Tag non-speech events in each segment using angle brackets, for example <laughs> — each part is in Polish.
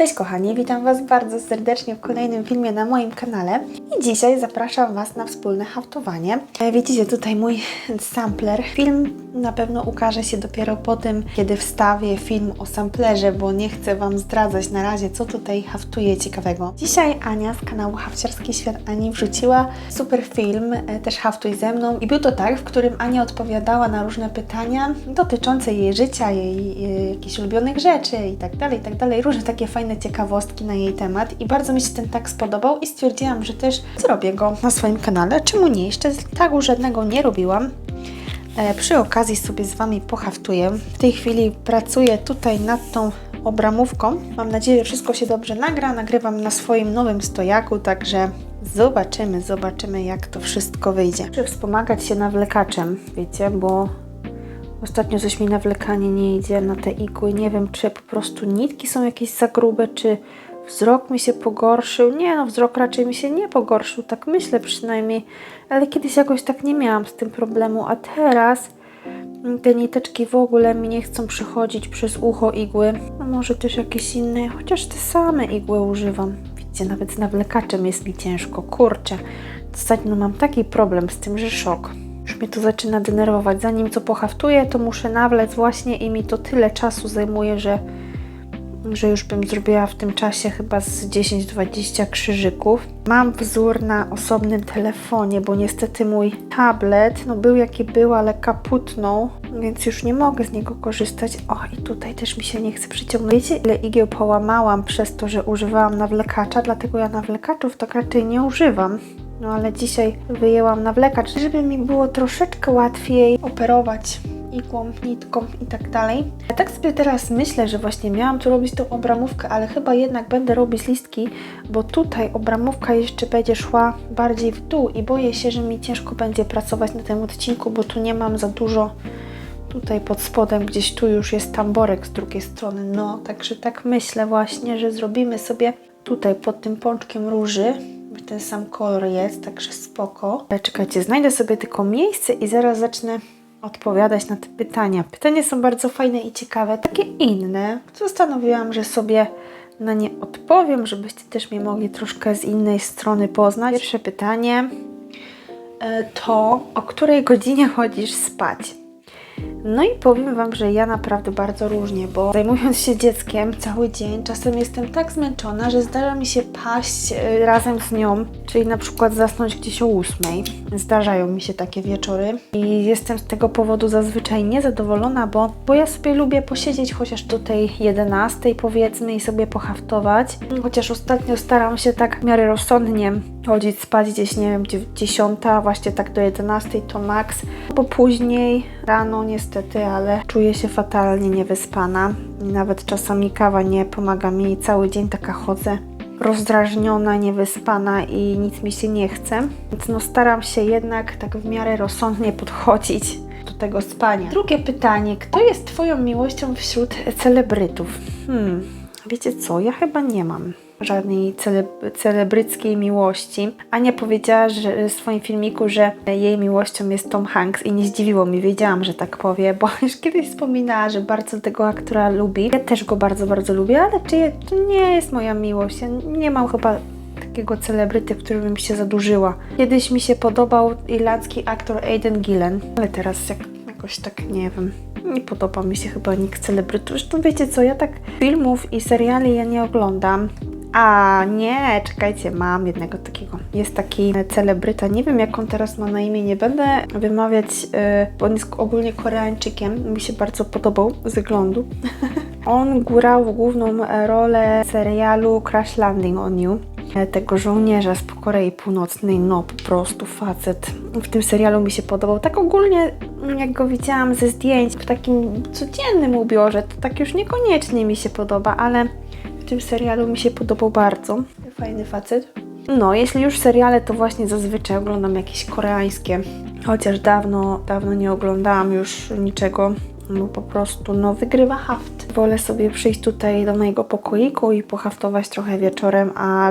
Cześć kochani, witam Was bardzo serdecznie w kolejnym filmie na moim kanale i dzisiaj zapraszam Was na wspólne haftowanie. E, Widzicie tutaj mój sampler. Film na pewno ukaże się dopiero po tym, kiedy wstawię film o samplerze, bo nie chcę Wam zdradzać na razie, co tutaj haftuję ciekawego. Dzisiaj Ania z kanału Hafciarski Świat Ani wrzuciła super film, e, też haftuj ze mną i był to tak, w którym Ania odpowiadała na różne pytania dotyczące jej życia, jej e, jakichś ulubionych rzeczy i tak dalej, i tak dalej. Różne takie fajne ciekawostki na jej temat i bardzo mi się ten tak spodobał i stwierdziłam, że też zrobię go na swoim kanale. Czemu nie? Jeszcze tagu żadnego nie robiłam. E, przy okazji sobie z Wami pohaftuję. W tej chwili pracuję tutaj nad tą obramówką. Mam nadzieję, że wszystko się dobrze nagra. Nagrywam na swoim nowym stojaku, także zobaczymy, zobaczymy jak to wszystko wyjdzie. Muszę wspomagać się nawlekaczem, wiecie, bo ostatnio coś mi nawlekanie nie idzie na te igły. Nie wiem, czy po prostu nitki są jakieś za grube, czy wzrok mi się pogorszył. Nie no, wzrok raczej mi się nie pogorszył, tak myślę przynajmniej. Ale kiedyś jakoś tak nie miałam z tym problemu, a teraz te niteczki w ogóle mi nie chcą przychodzić przez ucho igły. A może też jakieś inne, chociaż te same igły używam. Widzicie, nawet z nawlekaczem jest mi ciężko. Kurczę, ostatnio mam taki problem z tym, że szok. Już mnie to zaczyna denerwować. Zanim co pohaftuję, to muszę nawlec właśnie i mi to tyle czasu zajmuje, że że już bym zrobiła w tym czasie chyba z 10-20 krzyżyków. Mam wzór na osobnym telefonie, bo niestety mój tablet, no był jaki był, ale kaputnął, więc już nie mogę z niego korzystać. O, i tutaj też mi się nie chce przyciągnąć. Wiecie, ile igieł połamałam przez to, że używałam nawlekacza, dlatego ja nawlekaczów tak raczej nie używam. No ale dzisiaj wyjęłam nawlekacz, żeby mi było troszeczkę łatwiej operować igłą, nitką i tak dalej. Ja tak sobie teraz myślę, że właśnie miałam tu robić tą obramówkę, ale chyba jednak będę robić listki, bo tutaj obramówka jeszcze będzie szła bardziej w dół i boję się, że mi ciężko będzie pracować na tym odcinku, bo tu nie mam za dużo tutaj pod spodem, gdzieś tu już jest tamborek z drugiej strony. No, także tak myślę właśnie, że zrobimy sobie tutaj pod tym pączkiem róży, ten sam kolor jest, także spoko. Czekajcie, znajdę sobie tylko miejsce i zaraz zacznę odpowiadać na te pytania. Pytania są bardzo fajne i ciekawe, takie inne. Postanowiłam, że sobie na nie odpowiem, żebyście też mnie mogli troszkę z innej strony poznać. Pierwsze pytanie e, to, o której godzinie chodzisz spać? No i powiem Wam, że ja naprawdę bardzo różnie, bo zajmując się dzieckiem cały dzień, czasem jestem tak zmęczona, że zdarza mi się paść e, razem z nią, czyli na przykład zasnąć gdzieś o ósmej. Zdarzają mi się takie wieczory i jestem z tego powodu zazwyczaj niezadowolona, bo, bo ja sobie lubię posiedzieć chociaż do tej 11 powiedzmy i sobie pohaftować. Chociaż ostatnio staram się tak w miarę rozsądnie chodzić spać gdzieś, nie wiem, 10, właśnie tak do 11 to maks, bo później rano niestety, ale czuję się fatalnie niewyspana i nawet czasami kawa nie pomaga mi cały dzień taka chodzę rozdrażniona, niewyspana i nic mi się nie chce. Więc no staram się jednak tak w miarę rozsądnie podchodzić do tego spania. Drugie pytanie. Kto jest Twoją miłością wśród celebrytów? Hmm, wiecie co? Ja chyba nie mam żadnej cele, celebryckiej miłości. Ania powiedziała że, w swoim filmiku, że jej miłością jest Tom Hanks i nie zdziwiło mnie, wiedziałam, że tak powie, bo <laughs> już kiedyś wspominała, że bardzo tego aktora lubi. Ja też go bardzo, bardzo lubię, ale czy to nie jest moja miłość? Ja nie mam chyba takiego celebryty, w którym bym się zadłużyła. Kiedyś mi się podobał irlandzki aktor Aidan Gillen, ale teraz jak, jakoś tak nie wiem. Nie podoba mi się chyba nikt celebrytów. Zresztą wiecie co, ja tak filmów i seriali ja nie oglądam. A nie, czekajcie, mam jednego takiego. Jest taki celebryta, nie wiem jak on teraz ma na imię, nie będę wymawiać, yy, bo on jest ogólnie Koreańczykiem. Mi się bardzo podobał z wyglądu. <laughs> on grał główną rolę serialu Crash Landing on You tego żołnierza z Korei Północnej, no po prostu facet. W tym serialu mi się podobał. Tak ogólnie, jak go widziałam ze zdjęć w takim codziennym ubiorze, to tak już niekoniecznie mi się podoba, ale tym serialu mi się podobał bardzo. Fajny facet. No, jeśli już seriale, to właśnie zazwyczaj oglądam jakieś koreańskie. Chociaż dawno, dawno nie oglądałam już niczego, bo po prostu, no, wygrywa haft. Wolę sobie przyjść tutaj do mojego pokoiku i pohaftować trochę wieczorem, a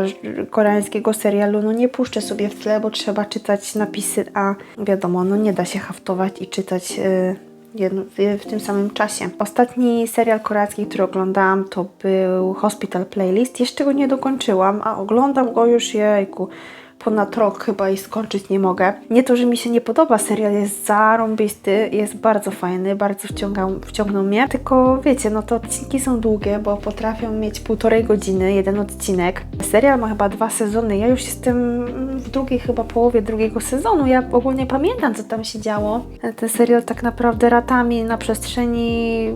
koreańskiego serialu, no, nie puszczę sobie w tle, bo trzeba czytać napisy, a wiadomo, no, nie da się haftować i czytać jedno, w, tym samym czasie. Ostatni serial koreański, który oglądałam, to był Hospital Playlist. Jeszcze go nie dokończyłam, a oglądam go już jejku ponad rok chyba i skończyć nie mogę. Nie to, że mi się nie podoba, serial jest zarąbisty, jest bardzo fajny, bardzo wciągał, wciągnął mnie, tylko wiecie, no to odcinki są długie, bo potrafią mieć półtorej godziny, jeden odcinek. Serial ma chyba dwa sezony, ja już jestem w drugiej chyba połowie drugiego sezonu, ja ogólnie pamiętam, co tam się działo. Ten serial tak naprawdę ratami na przestrzeni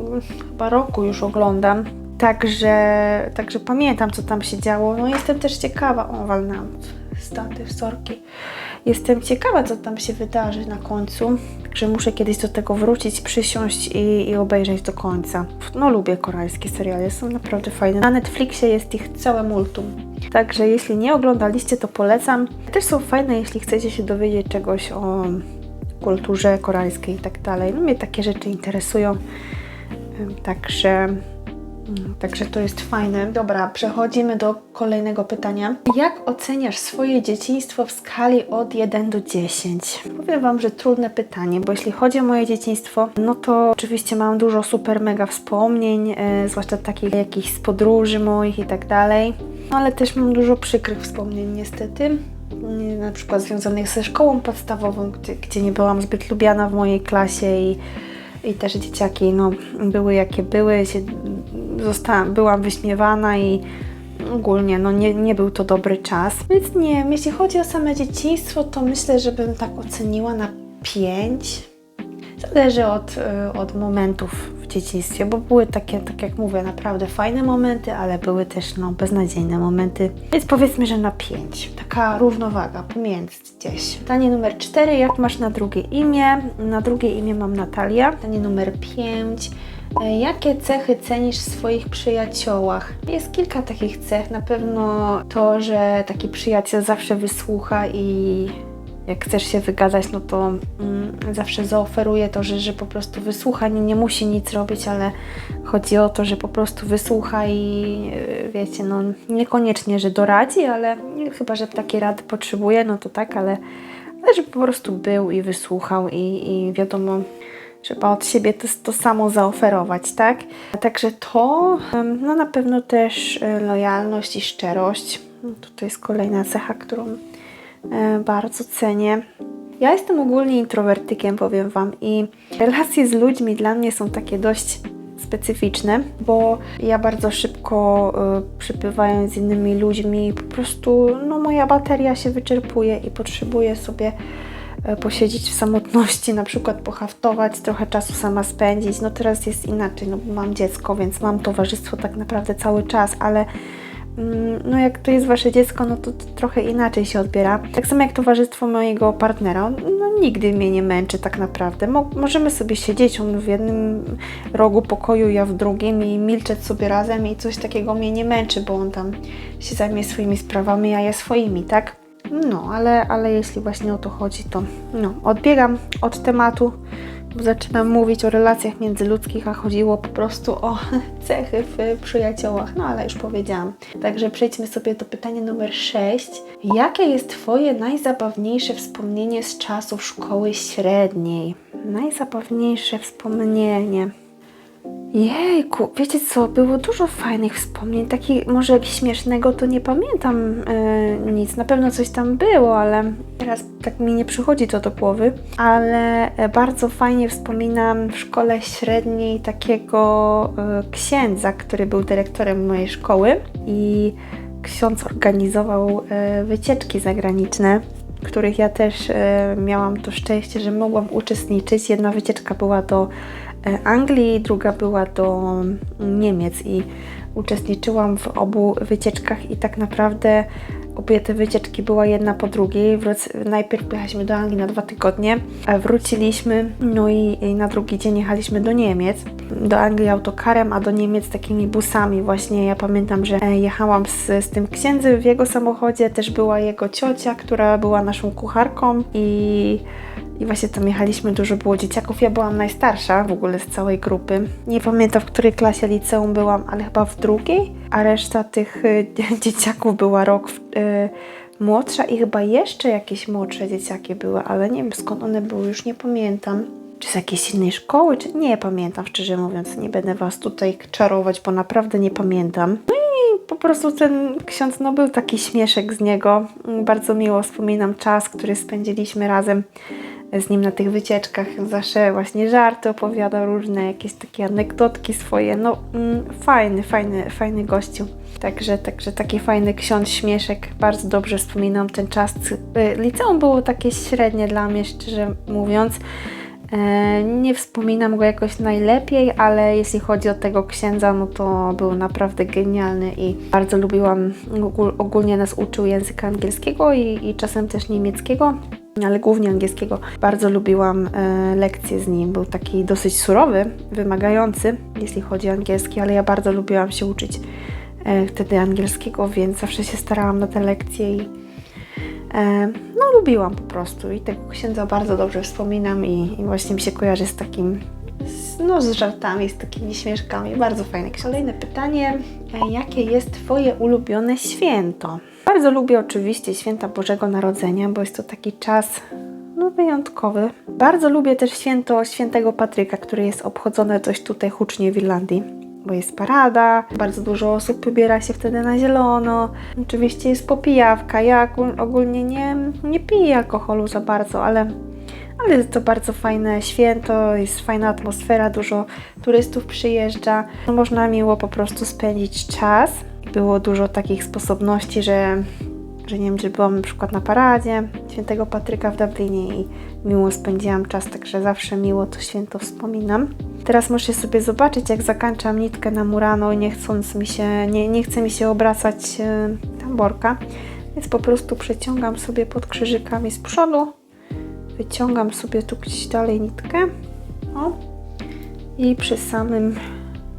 chyba roku już oglądam. Także, także pamiętam, co tam się działo. No jestem też ciekawa. O, walnęłam staty, sorki. Jestem ciekawa, co tam się wydarzy na końcu. Że muszę kiedyś do tego wrócić, przysiąść i, i obejrzeć do końca. No lubię koreańskie seriale, są naprawdę fajne. Na Netflixie jest ich całe multum. Także jeśli nie oglądaliście, to polecam. Też są fajne, jeśli chcecie się dowiedzieć czegoś o kulturze koreańskiej i tak dalej. No mnie takie rzeczy interesują. Także Także to jest fajne. Dobra, przechodzimy do kolejnego pytania. Jak oceniasz swoje dzieciństwo w skali od 1 do 10? Powiem Wam, że trudne pytanie, bo jeśli chodzi o moje dzieciństwo, no to oczywiście mam dużo super mega wspomnień, e, zwłaszcza takich jakichś z podróży moich i tak dalej. No ale też mam dużo przykrych wspomnień niestety. Na przykład związanych ze szkołą podstawową, gdzie, gdzie nie byłam zbyt lubiana w mojej klasie i i też dzieciaki no, były jakie były, się, zostałam, byłam wyśmiewana i ogólnie no, nie, nie był to dobry czas. Więc nie wiem, jeśli chodzi o same dzieciństwo, to myślę, że bym tak oceniła na 5. Zależy od, y, od momentów w dzieciństwie, bo były takie, tak jak mówię, naprawdę fajne momenty, ale były też no, beznadziejne momenty. Więc powiedzmy, że na 5. Taka równowaga pomiędzy gdzieś. Pytanie numer 4. Jak masz na drugie imię? Na drugie imię mam Natalia. Pytanie numer 5. Jakie cechy cenisz w swoich przyjaciołach? Jest kilka takich cech. Na pewno to, że taki przyjaciel zawsze wysłucha i jak chcesz się wygadać, no to mm, zawsze zaoferuje to, że, że po prostu wysłucha, nie, nie musi nic robić, ale chodzi o to, że po prostu wysłucha i yy, wiecie, no niekoniecznie, że doradzi, ale nie, chyba, że takiej rady potrzebuje, no to tak, ale, ale że po prostu był i wysłuchał i, i wiadomo, trzeba od siebie to, to samo zaoferować, tak? Także to, no na pewno też e, lojalność i szczerość. No, To jest kolejna cecha, którą e, bardzo cenię. Ja jestem ogólnie introwertykiem, powiem Wam, i relacje z ludźmi dla mnie są takie dość specyficzne, bo ja bardzo szybko y, z innymi ludźmi, po prostu no, moja bateria się wyczerpuje i potrzebuję sobie posiedzieć w samotności, na przykład pohaftować, trochę czasu sama spędzić. No teraz jest inaczej, no bo mam dziecko, więc mam towarzystwo tak naprawdę cały czas, ale mm, no jak to jest wasze dziecko, no to, to trochę inaczej się odbiera. Tak samo jak towarzystwo mojego partnera, on, no nigdy mnie nie męczy tak naprawdę. Mo możemy sobie siedzieć, on w jednym rogu pokoju, ja w drugim i milczeć sobie razem i coś takiego mnie nie męczy, bo on tam się zajmie swoimi sprawami, a ja swoimi, tak? No, ale, ale jeśli właśnie o to chodzi, to no, odbiegam od tematu, bo zaczynam mówić o relacjach międzyludzkich, a chodziło po prostu o <laughs> cechy w przyjaciołach, no ale już powiedziałam. Także przejdźmy sobie do pytania numer 6. Jakie jest Twoje najzabawniejsze wspomnienie z czasów szkoły średniej? Najzabawniejsze wspomnienie. Jejku, wiecie co, było dużo fajnych wspomnień, takich może śmiesznego to nie pamiętam e, nic, na pewno coś tam było, ale teraz tak mi nie przychodzi to do głowy, ale e, bardzo fajnie wspominam w szkole średniej takiego e, księdza, który był dyrektorem mojej szkoły i ksiądz organizował e, wycieczki zagraniczne których ja też miałam to szczęście, że mogłam uczestniczyć. Jedna wycieczka była do Anglii, druga była do Niemiec i uczestniczyłam w obu wycieczkach i tak naprawdę obie te wycieczki była jedna po drugiej. Wrac- najpierw pojechaliśmy do Anglii na dwa tygodnie, wróciliśmy, no i, i na drugi dzień jechaliśmy do Niemiec. Do Anglii autokarem, a do Niemiec takimi busami. Właśnie ja pamiętam, że e, jechałam z, z tym księdzem w jego samochodzie, też była jego ciocia, która była naszą kucharką i i właśnie tam jechaliśmy, dużo było dzieciaków. Ja byłam najstarsza w ogóle z całej grupy. Nie pamiętam, w której klasie liceum byłam, ale chyba w drugiej, a reszta tych y, <laughs> dzieciaków była rok w, y, młodsza i chyba jeszcze jakieś młodsze dzieciaki były, ale nie wiem skąd one były, już nie pamiętam. czy z jakiejś innej szkoły, czy nie pamiętam, szczerze mówiąc. Nie będę Was tutaj czarować, bo naprawdę nie pamiętam. No i po prostu ten ksiądz, no był taki śmieszek z niego. Bardzo miło wspominam czas, który spędziliśmy razem z nim na tych wycieczkach. Zawsze właśnie żarty opowiadał, różne jakieś takie anegdotki swoje. No mm, fajny, fajny, fajny gościu. Także, także taki fajny ksiądz śmieszek. Bardzo dobrze wspominam ten czas. Y, Liceum było takie średnie dla mnie, szczerze mówiąc. E, Nie wspominam go jakoś najlepiej, ale jeśli chodzi o tego księdza, no to był naprawdę genialny i bardzo lubiłam. ogól- Ogólnie nas uczył języka angielskiego i, i czasem też niemieckiego, ale głównie angielskiego. Bardzo lubiłam e, lekcje z nim. Był taki dosyć surowy, wymagający, jeśli chodzi o angielski, ale ja bardzo lubiłam się uczyć e, wtedy angielskiego, więc zawsze się starałam na te lekcje i E, no lubiłam po prostu i tego księdza bardzo dobrze wspominam i, i właśnie mi się kojarzy z takim, no z żartami, z takimi śmieszkami. Bardzo fajne. Kolejne pytanie, e, jakie jest Twoje ulubione święto? Bardzo lubię oczywiście święta Bożego Narodzenia, bo jest to taki czas no, wyjątkowy. Bardzo lubię też święto świętego Patryka, które jest obchodzone dość tutaj hucznie w Irlandii bo jest parada, bardzo dużo osób wybiera się wtedy na zielono. Oczywiście jest popijawka. Ja ogól- ogólnie nie, nie piję alkoholu za bardzo, ale, ale jest to bardzo fajne święto, jest fajna atmosfera, dużo turystów przyjeżdża. Można miło po prostu spędzić czas. Było dużo takich sposobności, że że nie wiem, że byłam na przykład na paradzie świętego Patryka w Dublinie i miło spędziłam czas, także zawsze miło to święto wspominam. Teraz muszę sobie zobaczyć, jak zakańczam nitkę na Murano i nie chcąc mi się, nie, nie chce mi się obracać e, tamborka, więc po prostu przeciągam sobie pod krzyżykami z przodu, wyciągam sobie tu gdzieś dalej nitkę, o, i przy samym,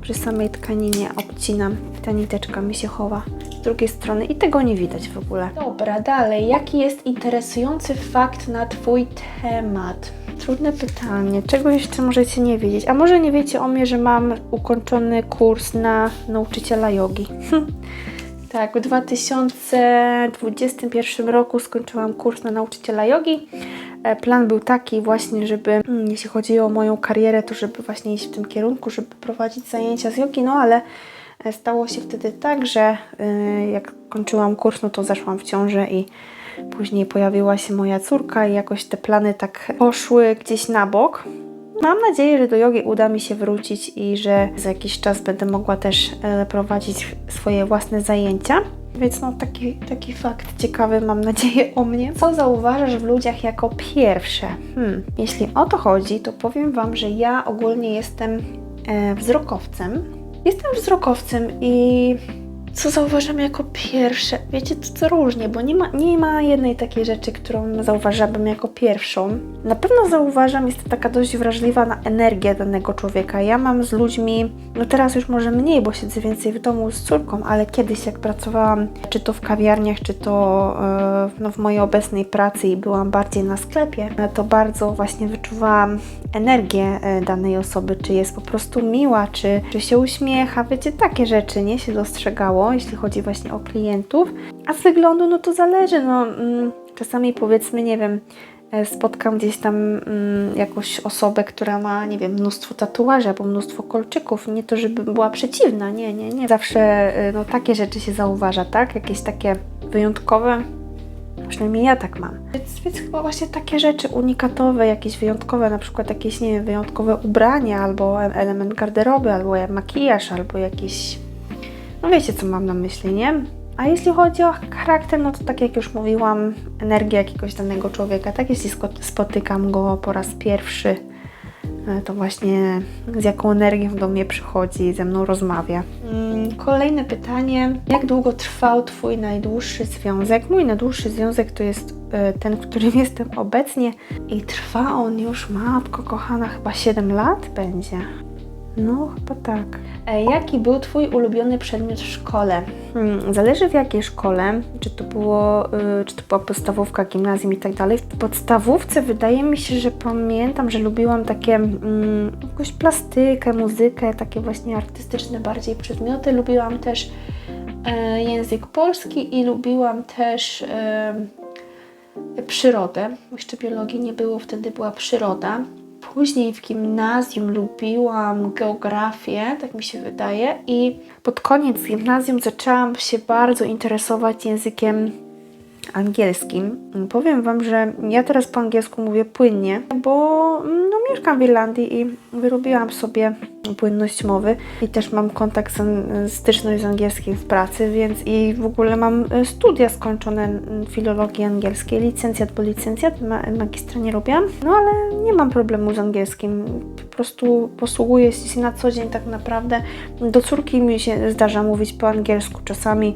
przy samej tkaninie obcinam, ta niteczka mi się chowa z drugiej strony i tego nie widać w ogóle. Dobra, dalej. Jaki jest interesujący fakt na Twój temat? Trudne pytanie. Czego jeszcze możecie nie wiedzieć? A może nie wiecie o mnie, że mam ukończony kurs na nauczyciela jogi? Tak, w 2021 roku skończyłam kurs na nauczyciela jogi. E, Plan był taki właśnie, żeby, mm, jeśli chodzi o moją karierę, to żeby właśnie iść w tym kierunku, żeby prowadzić zajęcia z jogi, no ale e, stało się wtedy tak, że y, jak kończyłam kurs, no to zaszłam w ciążę i później pojawiła się moja córka i jakoś te plany tak poszły gdzieś na bok. Mam nadzieję, że do jogi uda mi się wrócić i że za jakiś czas będę mogła też e, prowadzić swoje własne zajęcia. Więc no taki, taki fakt ciekawy mam nadzieję o mnie. Co zauważasz w ludziach jako pierwsze? Hmm. Jeśli o to chodzi, to powiem Wam, że ja ogólnie jestem e, wzrokowcem. Jestem wzrokowcem i co zauważam jako pierwsze? Wiecie, to co różnie, bo nie ma, nie ma jednej takiej rzeczy, którą zauważałabym jako pierwszą. Na pewno zauważam, jestem taka dość wrażliwa na energię danego człowieka. Ja mam z ludźmi, no teraz już może mniej, bo siedzę więcej w domu z córką, ale kiedyś jak pracowałam, czy to w kawiarniach, czy to e, no, w mojej obecnej pracy i byłam bardziej na sklepie, to bardzo właśnie wyczuwałam energię e, danej osoby, czy jest po prostu miła, czy, czy się uśmiecha, wiecie, takie rzeczy, nie, się dostrzegało, jeśli chodzi właśnie o klientów. A z wyglądu, no to zależy, no mm, czasami powiedzmy, nie wiem, e, spotkam gdzieś tam mm, jakąś osobę, która ma, nie wiem, mnóstwo tatuaży albo mnóstwo kolczyków. Nie to, żeby była przeciwna, nie, nie, nie. Zawsze e, no, takie rzeczy się zauważa, tak? Jakieś takie wyjątkowe. Przynajmniej ja tak mam. Więc, więc chyba właśnie takie rzeczy unikatowe, jakieś wyjątkowe, na przykład jakieś, nie wiem, wyjątkowe ubrania, albo element garderoby, albo makijaż, albo jakiś... No wiecie, co mam na myśli, nie? A jeśli chodzi o charakter, no to tak jak już mówiłam, energia jakiegoś danego człowieka, tak? Jeśli spotykam go po raz pierwszy, to właśnie z jaką energią do mnie przychodzi, ze mną rozmawia. Mm, Kolejne pytanie. Jak długo trwał Twój najdłuższy związek? Mój najdłuższy związek to jest e, ten, w którym <laughs> jestem obecnie i trwa on już, matko kochana, chyba 7 lat będzie. No, chyba tak. E, Jaki był Twój ulubiony przedmiot w szkole? Hmm, zależy w jakiej szkole, czy to, było, y, czy to była podstawówka, gimnazjum i tak dalej. W podstawówce wydaje mi się, że pamiętam, że lubiłam takie mm, jakąś plastykę, muzykę, takie właśnie artystyczne bardziej przedmioty. Lubiłam też e, język polski i lubiłam też e, przyrodę. Jeszcze biologii nie było, wtedy była przyroda. Później w gimnazjum lubiłam geografię, tak mi się wydaje, i pod koniec gimnazjum zaczęłam się bardzo interesować językiem angielskim. Powiem Wam, że ja teraz po angielsku mówię płynnie, bo no, mieszkam w Irlandii i wyrobiłam sobie płynność mowy i też mam kontakt, z, styczność z angielskim w pracy, więc i w ogóle mam e, studia skończone filologii angielskiej, licencjat po licencjat, ma, magistra nie robiłam, no ale nie mam problemu z angielskim, po prostu posługuję się na co dzień tak naprawdę. Do córki mi się zdarza mówić po angielsku czasami,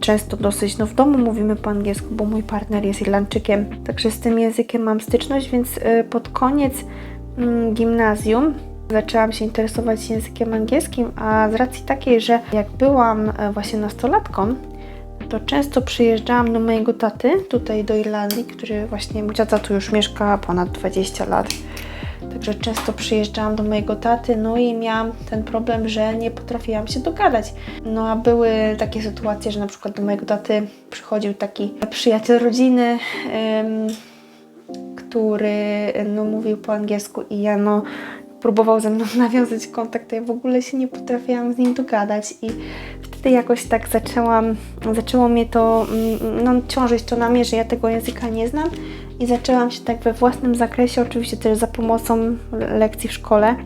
często dosyć, no w domu mówimy po angielsku, bo mój partner jest Irlandczykiem, także z tym językiem mam styczność, więc e, pod koniec mm, gimnazjum zaczęłam się interesować językiem angielskim, a z racji takiej, że jak byłam e, właśnie nastolatką, to często przyjeżdżałam do mojego taty tutaj do Irlandii, który właśnie, mój tata tu już mieszka ponad 20 lat. Także często przyjeżdżałam do mojego taty, no i miałam ten problem, że nie potrafiłam się dogadać. No a były takie sytuacje, że na przykład do mojego taty przychodził taki przyjaciel rodziny, ym, który no, mówił po angielsku i ja no próbował ze mną <laughs> nawiązać kontakt, to ja w ogóle się nie potrafiłam z nim dogadać i wtedy jakoś tak zaczęłam, zaczęło mnie to, mm, no ciążyć to na mnie, że ja tego języka nie znam i zaczęłam się tak we własnym zakresie, oczywiście też za pomocą lekcji w szkole,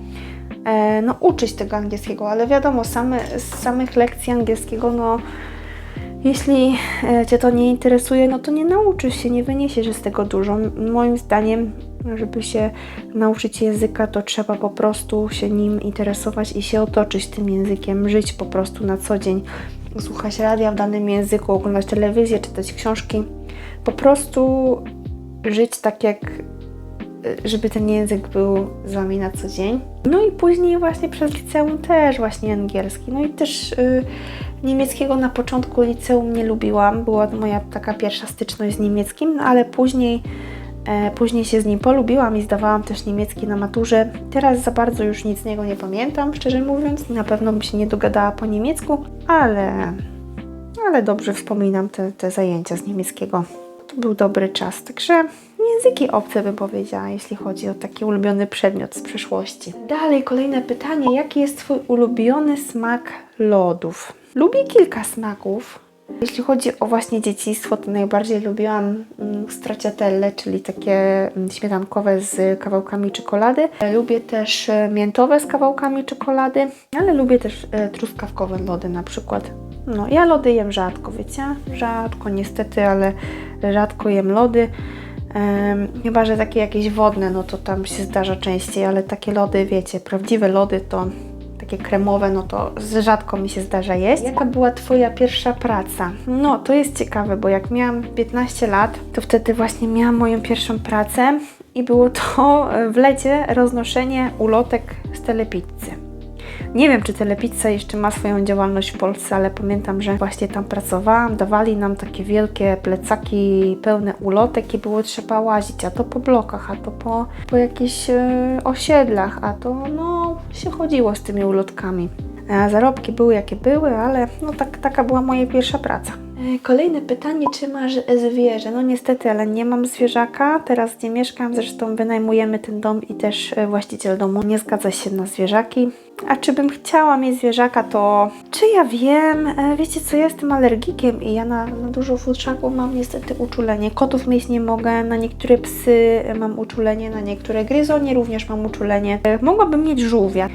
e, no uczyć tego angielskiego, ale wiadomo, same, z samych lekcji angielskiego, no jeśli e, Cię to nie interesuje, no to nie nauczysz się, nie wyniesiesz z tego dużo. Moim zdaniem, żeby się nauczyć języka, to trzeba po prostu się nim interesować i się otoczyć tym językiem, żyć po prostu na co dzień, słuchać radia w danym języku, oglądać telewizję, czytać książki. Po prostu żyć tak jak żeby ten język był z Wami na co dzień. No i później właśnie przez liceum też właśnie angielski. No i też yy, niemieckiego na początku liceum nie lubiłam. Była moja taka pierwsza styczność z niemieckim, no ale później, później się z nim polubiłam i zdawałam też niemiecki na maturze. Teraz za bardzo już nic z niego nie pamiętam, szczerze mówiąc. Na pewno bym się nie dogadała po niemiecku, ale, ale dobrze wspominam te, te zajęcia z niemieckiego. To był dobry czas, także języki obce bym powiedziała, jeśli chodzi o taki ulubiony przedmiot z przeszłości. Dalej kolejne pytanie, jaki jest Twój ulubiony smak lodów? Lubię kilka smaków. Jeśli chodzi o właśnie dzieciństwo, to najbardziej lubiłam mm, stracciatelle, czyli takie mm, śmietankowe z kawałkami czekolady. Lubię też e, miętowe z kawałkami czekolady, ale lubię też e, truskawkowe lody na przykład. No, ja lody jem rzadko, wiecie? Rzadko niestety, ale rzadko jem lody. Chyba, że takie jakieś wodne, no to tam się zdarza częściej, ale takie lody, wiecie, prawdziwe lody to takie kremowe, no to rzadko mi się zdarza jeść. Jaka była Twoja pierwsza praca? No, to jest ciekawe, bo jak miałam 15 lat, to wtedy właśnie miałam moją pierwszą pracę i było to w lecie roznoszenie ulotek z telepizzy. Nie wiem, czy Telepizza jeszcze ma swoją działalność w Polsce, ale pamiętam, że właśnie tam pracowałam. Dawali nam takie wielkie plecaki pełne ulotek i było trzeba łazić, a to po blokach, a to po, po jakichś e, osiedlach, a to no się chodziło z tymi ulotkami. Zarobki były jakie były, ale no tak, taka była moja pierwsza praca. E, kolejne pytanie, czy masz zwierzę? No niestety, ale nie mam zwierzaka, teraz nie mieszkam, zresztą wynajmujemy ten dom i też e, właściciel domu nie zgadza się na zwierzaki. A czy bym chciała mieć zwierzaka, to czy ja wiem? E, wiecie co, ja jestem alergikiem i ja na, na dużo futrzaków mam niestety uczulenie. Kotów mieć nie mogę, na niektóre psy mam uczulenie, na niektóre gryzonie również mam uczulenie. Mogłabym mieć żółwia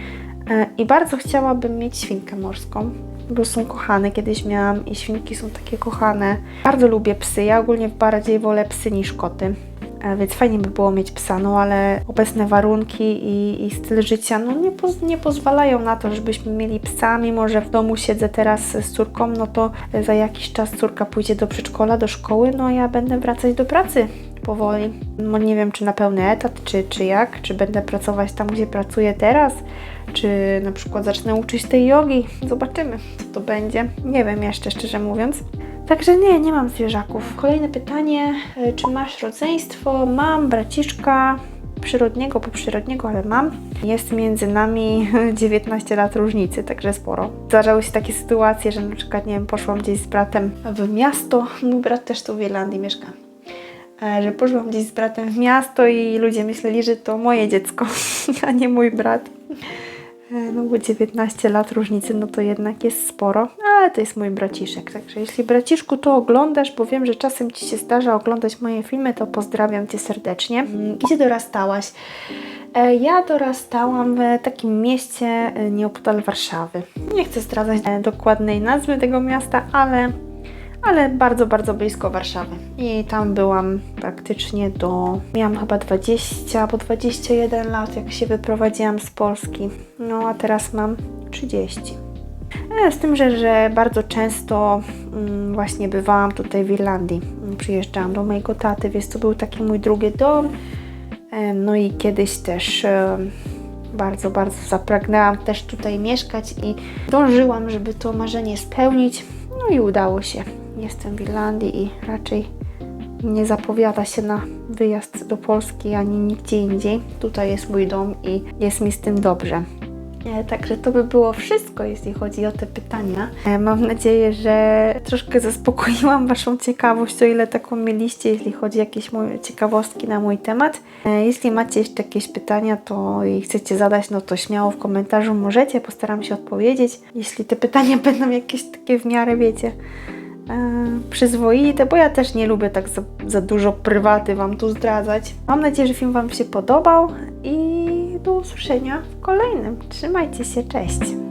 i bardzo chciałabym mieć świnkę morską bo są kochane. Kiedyś miałam i świnki są takie kochane. Bardzo lubię psy. Ja ogólnie bardziej wolę psy niż koty. E, więc fajnie by było mieć psa, no ale obecne warunki i, i styl życia no nie, poz, nie pozwalają na to, żebyśmy mieli psa, mimo że w domu siedzę teraz z córką, no to za jakiś czas córka pójdzie do przedszkola, do szkoły, no ja będę wracać do pracy powoli. No nie wiem, czy na pełny etat, czy, czy jak, czy będę pracować tam, gdzie pracuję teraz, czy na przykład zacznę uczyć tej jogi. Zobaczymy, co to będzie. Nie wiem jeszcze, szczerze mówiąc. Także nie, nie mam zwierzaków. Kolejne pytanie, e, czy masz rodzeństwo? Mam braciszka, przyrodniego, poprzyrodniego, ale mam. Jest między nami <laughs> 19 lat różnicy, także sporo. Zdarzały się takie sytuacje, że na przykład, nie wiem, poszłam gdzieś z bratem w miasto, mój brat też tu w Irlandii mieszka e, że poszłam gdzieś z bratem w miasto i ludzie myśleli, że to moje dziecko, <laughs> a nie mój brat. E, No bo 19 lat różnicy, no to jednak jest sporo, ale to jest mój braciszek. Także jeśli braciszku to oglądasz, bo wiem, że czasem Ci się zdarza oglądać moje filmy, to pozdrawiam Cię serdecznie. Mm, Gdzie dorastałaś? E, Ja dorastałam w takim mieście e, nieopodal Warszawy. Nie chcę zdradzać dokładnej nazwy tego miasta, ale, ale bardzo, bardzo blisko Warszawy. I tam byłam praktycznie do. Miałam chyba 20 albo 21 lat, jak się wyprowadziłam z Polski. No a teraz mam 30. E, Z tym, że, że bardzo często mm, właśnie bywałam tutaj w Irlandii. Przyjeżdżałam do mojego taty, więc to był taki mój drugi dom. E, No i kiedyś też e, bardzo, bardzo zapragnęłam też tutaj mieszkać i dążyłam, żeby to marzenie spełnić. No i udało się. Jestem w Irlandii i raczej nie zapowiada się na wyjazd do Polski ani nigdzie indziej. Tutaj jest mój dom i jest mi z tym dobrze. E, Także to by było wszystko, jeśli chodzi o te pytania. E, Mam nadzieję, że troszkę zaspokoiłam Waszą ciekawość, o ile taką mieliście, jeśli chodzi o jakieś moje ciekawostki na mój temat. E, Jeśli macie jeszcze jakieś pytania, to i chcecie zadać, no to śmiało w komentarzu możecie, postaram się odpowiedzieć. Jeśli te pytania <laughs> będą jakieś takie w miarę, wiecie, przyzwoite, bo ja też nie lubię tak za, za dużo prywaty Wam tu zdradzać. Mam nadzieję, że film Wam się podobał i do usłyszenia w kolejnym. Trzymajcie się, cześć!